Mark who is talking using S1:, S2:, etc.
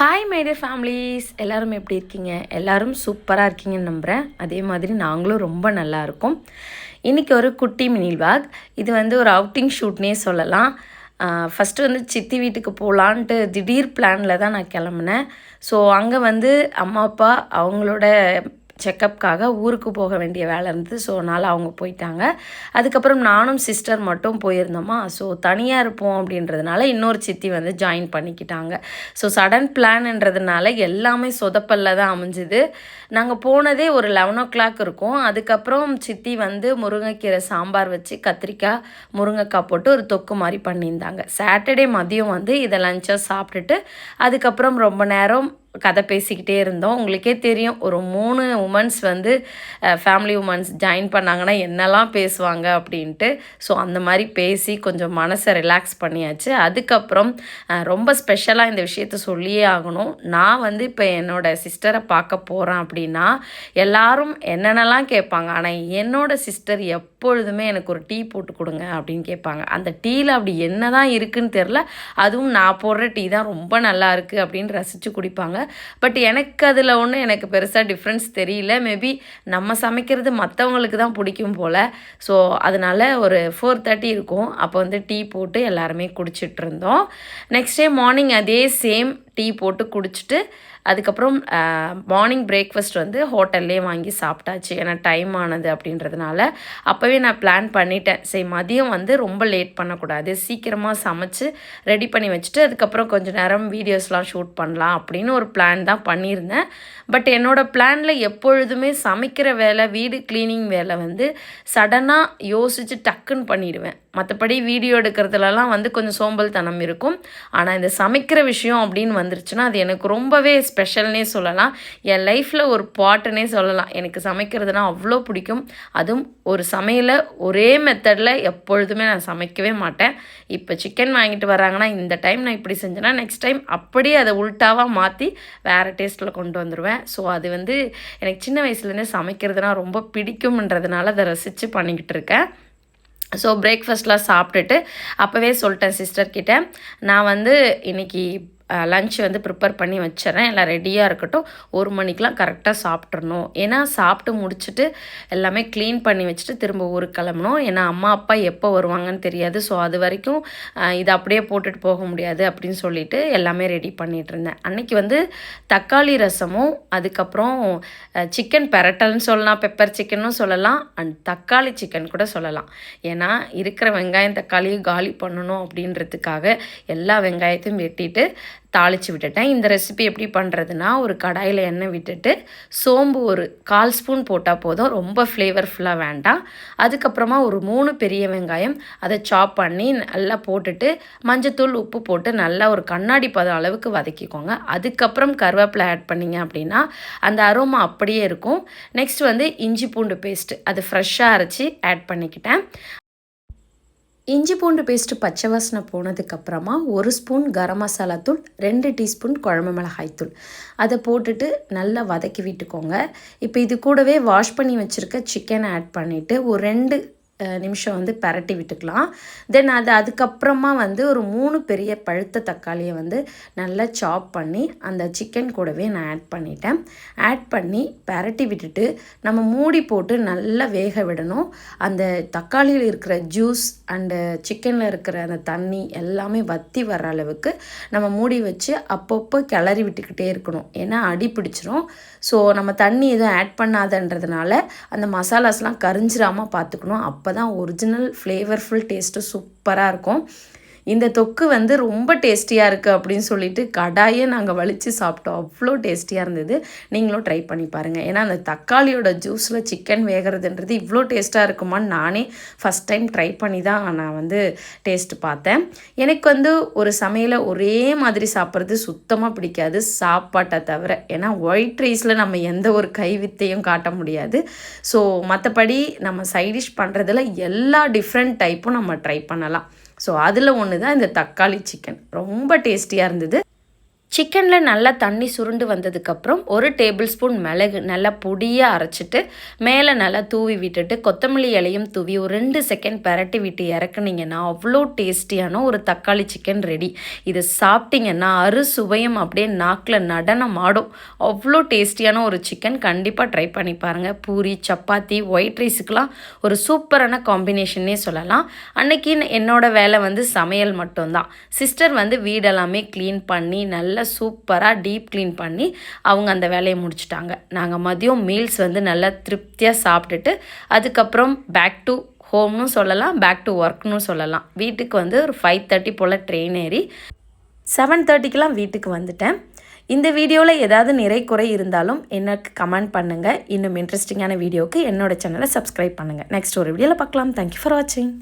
S1: Hi my dear families எல்லோரும் எப்படி இருக்கீங்க? எல்லோரும் சூப்பராக இருக்கீங்கன்னு நம்புகிறேன் அதே மாதிரி நாங்களும் ரொம்ப நல்லா இருக்கோம். இன்றைக்கி ஒரு குட்டி மினில் வாக் இது வந்து ஒரு அவுட்டிங் ஷூட்னே சொல்லலாம். ஃபஸ்ட்டு வந்து சித்தி வீட்டுக்கு போகலான்ட்டு திடீர் பிளானில் தான் நான் கிளம்புனேன். ஸோ அங்கே வந்து அம்மா அப்பா அவங்களோட செக்கப்காக ஊருக்கு போக வேண்டிய வேலை இருந்தது. ஸோ அதனால் அவங்க போயிட்டாங்க. அதுக்கப்புறம் நானும் சிஸ்டர் மட்டும் போயிருந்தோமா. ஸோ தனியாக இருப்போம் அப்படின்றதுனால இன்னொரு சித்தி வந்து ஜாயின் பண்ணிக்கிட்டாங்க. ஸோ சடன் பிளான்ன்றதுனால எல்லாமே சொதப்பல்ல தான் அமைஞ்சுது. நாங்கள் போனதே ஒரு லெவன் ஓ கிளாக் இருக்கும். அதுக்கப்புறம் சித்தி வந்து முருங்கைக்கீரை சாம்பார் வச்சு கத்திரிக்காய் முருங்கைக்காய் போட்டு ஒரு தொக்கு மாதிரி பண்ணியிருந்தாங்க. சாட்டர்டே மதியம் வந்து இதை லஞ்சாக சாப்பிட்டுட்டு அதுக்கப்புறம் ரொம்ப நேரம் கதை பேசிக்கிட்டே இருந்தோம். உங்களுக்கே தெரியும் ஒரு மூணு உமன்ஸ் வந்து ஃபேமிலி உமன்ஸ் ஜாயின் பண்ணாங்கன்னா என்னெல்லாம் பேசுவாங்க அப்படின்ட்டு. ஸோ அந்த மாதிரி பேசி கொஞ்சம் மனசை ரிலாக்ஸ் பண்ணியாச்சு. அதுக்கப்புறம் ரொம்ப ஸ்பெஷலாக இந்த விஷயத்த சொல்லியே ஆகணும். நான் வந்து இப்போ என்னோடய சிஸ்டரை பார்க்க போகிறேன் அப்படின்னா எல்லாரும் என்னென்னலாம் கேட்பாங்க. ஆனால் என்னோட சிஸ்டர் எப்பொழுதுமே எனக்கு ஒரு டீ போட்டு கொடுங்க அப்படின்னு கேட்பாங்க. அந்த டீயில் அப்படி என்ன தான் இருக்குன்னு தெரில அதுவும் நான் போடுற டீ தான் ரொம்ப நல்லா இருக்குது அப்படின்னு ரசித்து குடிப்பாங்க. பட் எனக்கு அதில் ஒன்றும் எனக்கு பெருசாக டிஃப்ரென்ஸ் தெரியல. மேபி நம்ம சமைக்கிறது மற்றவங்களுக்கு தான் பிடிக்கும் போல். ஸோ அதனால் ஒரு ஃபோர் தேர்ட்டி இருக்கும். அப்போ வந்து டீ போட்டு எல்லாருமே குடிச்சிட்டு இருந்தோம். நெக்ஸ்ட் டே மார்னிங் அதே சேம் டீ போட்டு குடிச்சிட்டு அதுக்கப்புறம் மார்னிங் பிரேக்ஃபாஸ்ட் வந்து ஹோட்டல்லே வாங்கி சாப்பிட்டாச்சு. ஏன்னா டைம் ஆனது அப்படின்றதுனால அப்போவே நான் பிளான் பண்ணிட்டேன். சரி மதியம் வந்து ரொம்ப லேட் பண்ணக்கூடாது. சீக்கிரமாக சமைச்சு ரெடி பண்ணி வச்சுட்டு அதுக்கப்புறம் கொஞ்சம் நேரம் வீடியோஸ்லாம் ஷூட் பண்ணலாம் அப்படின்னு ஒரு பிளான் தான் பண்ணியிருந்தேன். பட் என்னோடய பிளானில் எப்பொழுதுமே சமைக்கிற வேலை வீடு க்ளீனிங் வேலை வந்து சடனாக யோசித்து டக்குன்னு பண்ணிடுவேன். மற்றபடி வீடியோ எடுக்கிறதுலலாம் வந்து கொஞ்சம் சோம்பல்தனம் இருக்கும். ஆனால் இந்த சமைக்கிற விஷயம் அப்படின்னு வந்துருச்சுன்னா அது எனக்கு ரொம்பவே ஸ்பெஷல்னே சொல்லலாம். என் லைஃப்பில் ஒரு பாட்டுனே சொல்லலாம். எனக்கு சமைக்கிறதுனா அவ்வளோ பிடிக்கும். அதுவும் ஒரு சமையலை ஒரே மெத்தடில் எப்பொழுதுமே நான் சமைக்கவே மாட்டேன். இப்போ சிக்கன் வாங்கிட்டு வராங்கன்னா இந்த டைம் நான் இப்படி செஞ்சேன்னா நெக்ஸ்ட் டைம் அப்படியே அதை உல்ட்டாவாக மாற்றி வேறு டேஸ்ட்டில் கொண்டு வந்துடுவேன் ஸோ அது வந்து எனக்கு சின்ன வயசுலேருந்தே சமைக்கிறதுனா ரொம்ப பிடிக்கும்ன்றதுனால அதை ரசித்து பண்ணிக்கிட்டு இருக்கேன். ஸோ பிரேக்ஃபாஸ்ட்லாம் சாப்பிட்டுட்டு அப்போவே சொல்லிட்டேன் சிஸ்டர்கிட்ட நான் வந்து இன்றைக்கி லஞ்ச் வந்து ப்ரிப்பேர் பண்ணி வச்சிடறேன். எல்லாம் ரெடியாக இருக்கட்டும். ஒரு மணிக்கெலாம் கரெக்டாக சாப்பிட்றணும் ஏன்னா சாப்பிட்டு முடிச்சுட்டு எல்லாமே க்ளீன் பண்ணி வச்சுட்டு திரும்ப ஊருக்கு கிளம்பணும். ஏன்னா அம்மா அப்பா எப்போ வருவாங்கன்னு தெரியாது. ஸோ அது வரைக்கும் இதை அப்படியே போட்டுட்டு போக முடியாது அப்படின்னு சொல்லிட்டு எல்லாமே ரெடி பண்ணிகிட்டு இருந்தேன். அன்னைக்கு வந்து தக்காளி ரசமும் அதுக்கப்புறம் சிக்கன் பெரட்டல்னு சொல்லலாம் பெப்பர் சிக்கனும் சொல்லலாம் அண்ட் தக்காளி சிக்கன் கூட சொல்லலாம். ஏன்னா இருக்கிற வெங்காயம் தக்காளியும் காலி பண்ணணும் அப்படின்றதுக்காக எல்லா வெங்காயத்தையும் வெட்டிட்டு தாளித்து விட்டுட்டேன். இந்த ரெசிபி எப்படி பண்ணுறதுனா ஒரு கடாயில் எண்ணெய் விட்டுட்டு சோம்பு ஒரு கால் ஸ்பூன் போட்டால் போதும். ரொம்ப ஃப்ளேவர்ஃபுல்லாக வேண்டாம். அதுக்கப்புறமா ஒரு மூணு பெரிய வெங்காயம் அதை சாப் பண்ணி நல்லா போட்டுட்டு மஞ்சத்தூள் உப்பு போட்டு நல்லா ஒரு கண்ணாடி பதம் அளவுக்கு வதக்கிக்கோங்க. அதுக்கப்புறம் கருவேப்பிலை ஆட் பண்ணிங்க அப்படின்னா அந்த அரோமா அப்படியே இருக்கும். நெக்ஸ்ட் வந்து இஞ்சி பூண்டு பேஸ்ட் அது ஃப்ரெஷ்ஷாக அரைச்சி ஆட் பண்ணிக்கிட்டேன். இஞ்சி பூண்டு பேஸ்ட்டு பச்சை வாசனை போனதுக்கப்புறமா ஒரு ஸ்பூன் கரம் மசாலா தூள் ரெண்டு டீஸ்பூன் குழம்பு மிளகாய் தூள். அதை போட்டுட்டு நல்லா வதக்கி விட்டுக்கோங்க. இப்போ இது கூடவே வாஷ் பண்ணி வச்சுருக்க சிக்கனை ஆட் பண்ணிவிட்டு ஒரு ரெண்டு நிமிஷம் வந்து பரட்டி விட்டுக்கலாம். தென் அது அதுக்கப்புறமா வந்து ஒரு மூணு பெரிய பழுத்த தக்காளியை வந்து நல்லா சாப் பண்ணி அந்த சிக்கன் கூடவே நான் ஆட் பண்ணிட்டேன். ஆட் பண்ணி பரட்டி விட்டுட்டு நம்ம மூடி போட்டு நல்லா வேக விடணும். அந்த தக்காளியில் இருக்கிற ஜூஸ் அண்டு சிக்கனில் இருக்கிற அந்த தண்ணி எல்லாமே வத்தி வர்ற அளவுக்கு நம்ம மூடி வச்சு அப்பப்போ கிளறி விட்டுக்கிட்டே இருக்கணும். ஏன்னா அடி பிடிச்சிரும். ஸோ நம்ம தண்ணி எதுவும் ஆட் பண்ணாதன்றதுனால அந்த மசாலாஸ்லாம் கரிஞ்சிராமல் பார்த்துக்கணும். அப்போ தான் ஒரிஜினல் ஃப்ளேவர்ஃபுல் டேஸ்ட்டு சூப்பராக இருக்கும். இந்த தொக்கு வந்து ரொம்ப டேஸ்டியாக இருக்குது அப்படின்னு சொல்லிட்டு கடாயே நாங்கள் வலித்து சாப்பிட்டோம். அவ்வளோ டேஸ்டியாக இருந்தது. நீங்களும் ட்ரை பண்ணி பாருங்கள் ஏன்னா அந்த தக்காளியோட ஜூஸில் சிக்கன் வேகிறதுன்றது இவ்வளோ டேஸ்ட்டாக இருக்குமான்னு நானே ஃபஸ்ட் டைம் ட்ரை பண்ணி தான் நான் வந்து டேஸ்ட் பார்த்தேன். எனக்கு வந்து ஒரு சமையலை ஒரே மாதிரி சாப்பிட்றது சுத்தமாக பிடிக்காது. சாப்பாட்டை தவிர. ஏன்னா ஒயிட் ரைஸில் நம்ம எந்த ஒரு கைவித்தையும் காட்ட முடியாது. ஸோ மற்றபடி நம்ம சைடிஷ் பண்ணுறதுல எல்லா டிஃப்ரெண்ட் டைப்பும் நம்ம ட்ரை பண்ணலாம். ஸோ அதில் ஒன்று தான் இந்த தக்காளி சிக்கன் ரொம்ப டேஸ்டியாக இருந்தது. சிக்கனில் நல்லா தண்ணி சுருண்டு வந்ததுக்கப்புறம் ஒரு டேபிள் ஸ்பூன் மிளகு நல்லா பொடியாக அரைச்சிட்டு மேலே நல்லா தூவி விட்டுட்டு கொத்தமல்லி இலையும் தூவி ஒரு ரெண்டு செகண்ட் பரட்டி விட்டு இறக்குனீங்கன்னா அவ்வளோ டேஸ்டியான ஒரு தக்காளி சிக்கன் ரெடி. இது சாப்பிட்டீங்கன்னா அறுசுவையும் அப்படியே நாக்கில் நடனம் ஆடும். அவ்வளோ டேஸ்டியான ஒரு சிக்கன். கண்டிப்பாக ட்ரை பண்ணி பாருங்கள் பூரி சப்பாத்தி ஒயிட் ரைஸுக்கெலாம் ஒரு சூப்பரான காம்பினேஷன்னே சொல்லலாம். அன்னைக்கு என்னோடய வேலை வந்து சமையல் மட்டும்தான். சிஸ்டர் வந்து வீடெல்லாமே க்ளீன் பண்ணி நல்லா சூப்பராக டீப் க்ளீன் பண்ணி அவங்க அந்த வேலையை முடிச்சிட்டாங்க. நாங்கள் மதியம் மீல்ஸ் வந்து நல்லா திருப்தியாக சாப்பிட்டுட்டு அதுக்கப்புறம் பேக் டு ஹோம்னு சொல்லலாம் பேக் டு ஒர்க்னு சொல்லலாம். வீட்டுக்கு வந்து ஒரு ஃபைவ் தேர்ட்டி போல் ட்ரெயின் ஏறி செவன் தேர்ட்டிக்கெலாம் வீட்டுக்கு வந்துட்டேன். இந்த வீடியோவில் ஏதாவது நிறை குறை இருந்தாலும் எனக்கு கமெண்ட் பண்ணுங்கள் இன்னும் இன்ட்ரெஸ்டிங்கான வீடியோவுக்கு என்னோட சேனலை சப்ஸ்கிரைப் பண்ணுங்கள் நெக்ஸ்ட் ஒரு வீடியோவில் பார்க்கலாம். தேங்க்யூ ஃபார் வாட்சிங்